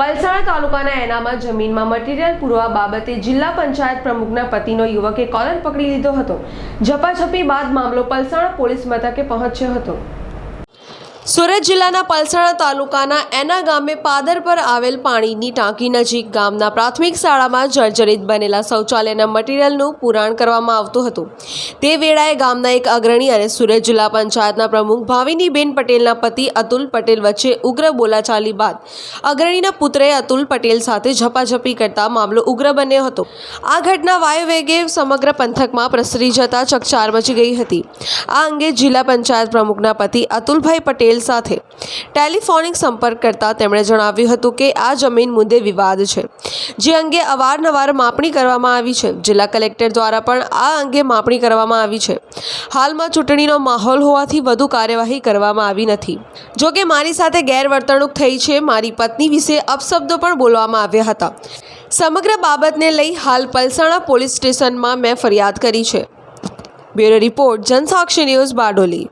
પલસાણા તાલુકાના એનામાં જમીનમાં મટીરીયલ પૂરવા બાબતે જિલ્લા પંચાયત પ્રમુખના પતિનો યુવકે કોલર પકડી લીધો હતો. ઝપાઝપી બાદ મામલો પલસાણા પોલીસ મથકે પહોંચ્યો હતો. સુરત જિલ્લાના પલસાણા તાલુકાના એના ગામે પાદર પર આવેલ પાણીની ટાંકી નજીક ગામના પ્રાથમિક શાળામાં જર્જરિત બનેલા શૌચાલયના મટીરીયલનું પુરાણ કરવામાં આવતું હતું. તે વેળાએ ગામના એક અગ્રણી અને સુરત જિલ્લા પંચાયતના પ્રમુખ ભાવિનીબેન પટેલના પતિ અતુલ પટેલ વચ્ચે ઉગ્ર બોલાચાલી બાદ અગ્રણીના પુત્રએ અતુલ પટેલ સાથે ઝપાઝપી કરતા મામલો ઉગ્ર બન્યો હતો. આ ઘટના વાયુવેગે સમગ્ર પંથકમાં પ્રસરી જતા ચકચાર મચી ગઈ હતી. આ અંગે જિલ્લા પંચાયત પ્રમુખના પતિ અતુલભાઈ પટેલ સાથે. ટેલિફોનિક સંપર્ક કરતા તેમણે જણાવ્યું હતું કે આ જમીન મુદ્દે વિવાદ છે, જે અંગે અવારનવાર માપણી કરવામાં આવી છે. જિલ્લા કલેક્ટર દ્વારા પણ આ અંગે માપણી કરવામાં આવી છે. હાલમાં ચૂંટણીનો માહોલ હોવાથી વધુ કાર્યવાહી કરવામાં આવી નથી. જો કે મારી સાથે ગેરવર્તણૂક થઈ છે, મારી પત્ની વિશે અપશબ્દો પણ બોલવામાં આવ્યા હતા. સમગ્ર બાબતને લઈ હાલ પલસાણા પોલીસ સ્ટેશનમાં મેં ફરિયાદ કરી છે. Bureau report Jansakshi news Bardoli.